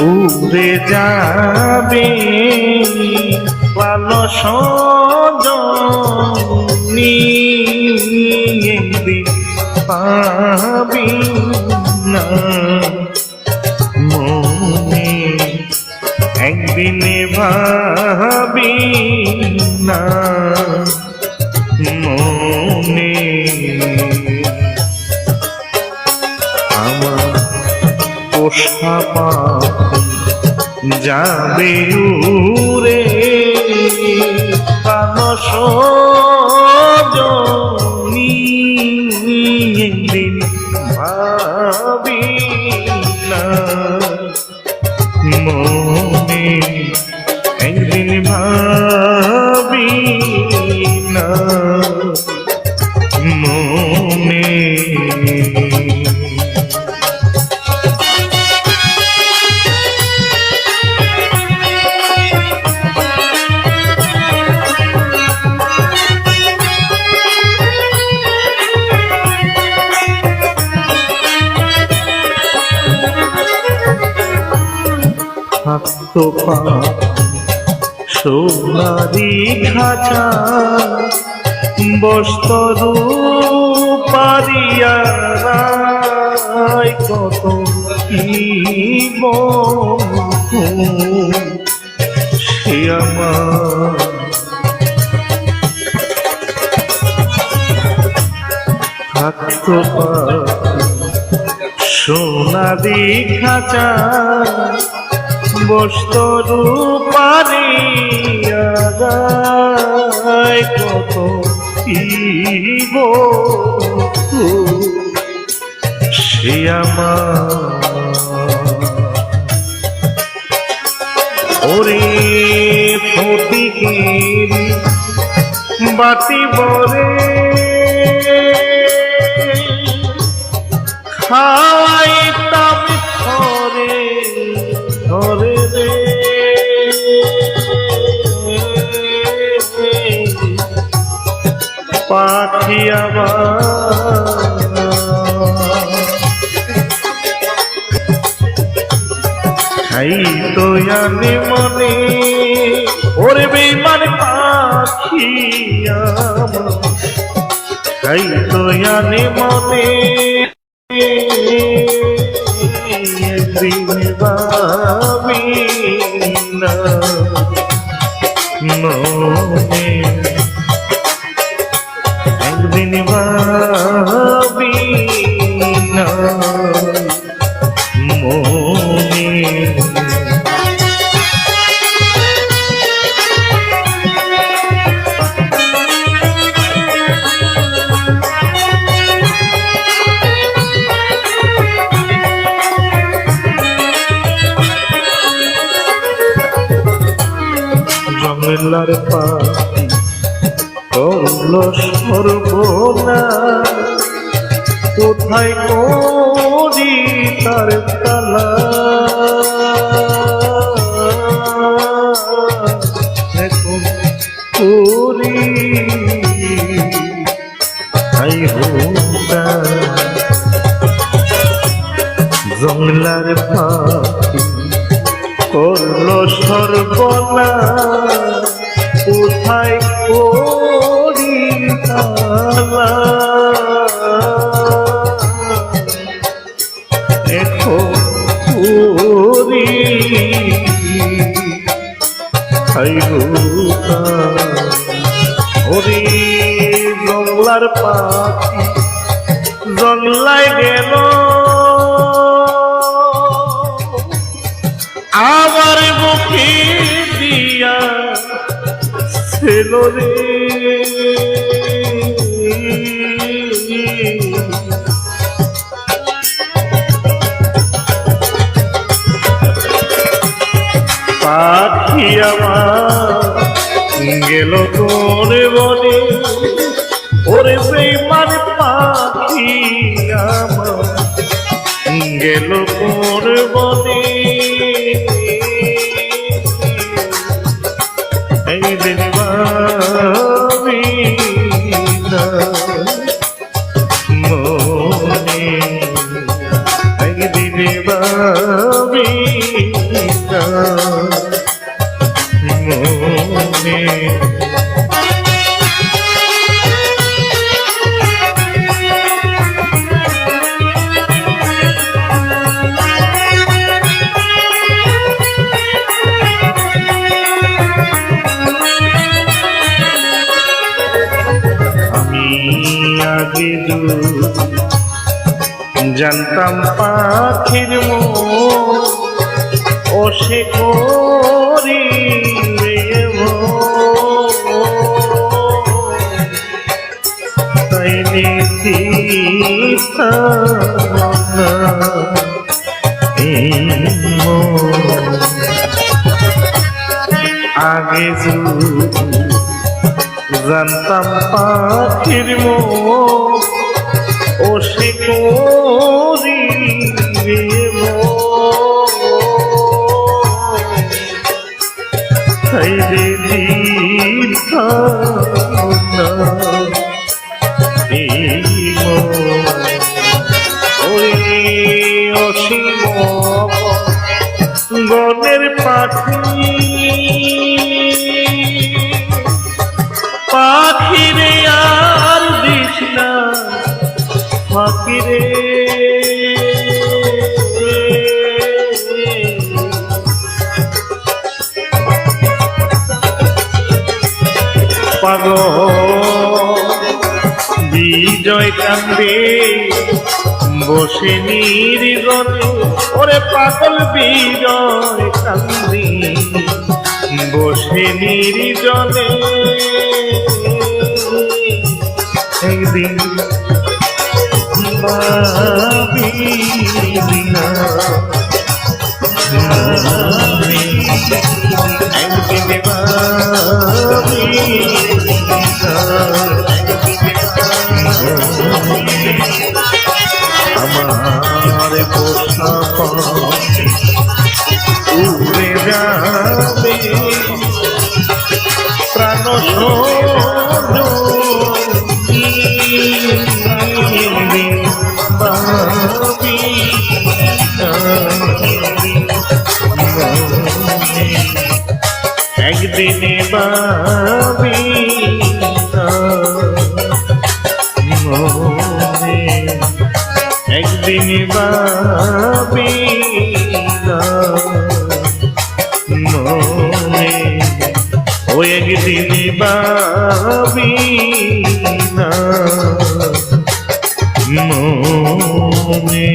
উড়ে যাবে ভালো সজনী পাবি না। মনে একদিনে ভাবি না। মনে আমার পোষা পাখি যাবে উড়ে পানস দিন মনে একদিন ভাবি না থাকতো পা সোনারি খাঁচা বস্তরু পারিয়া কত সে আমার সোনারি খাঁচা বস্তরু পানি আগায় কত ইব। আমার ওরে ফটিকের বাতি বরে। খাওয়াইতাম আমার খাই তো জানে মনে, ওরে বেমান পাখি আমার। খাই তো জানে মনে একদিন না। না মনে করি তার তালা। এখন করি হাই হোতা জঙ্গলার পাখি করল সর্বনা কোথায় করি এখন করি খাইরুতা ওরে জঙ্গলার পাখি জঙ্গলায় গেল। আমার মুখে দিয়া ছিল পাখি আমার গেল তোর বনে, ওরে বেমান পাখি আমার গেল তোর বনে। এই দিন ভাবি মনে একদিন ভাবি আছে আগে জানতাম পাখির মো ও সে আগে জানতাম পাখির মন ও সে করি গণের পাখি। পাখিরে আর দিস পাখিরে। পাগল। বিজয় কান্দে বসে নির্জনে ওরে পাগল বিজয় কান্দে বসে নির্জনে একদিন যাবে প্রাণ একদিনে বাবি একদিন বাবি। মনে ও একদিন বাবি মনে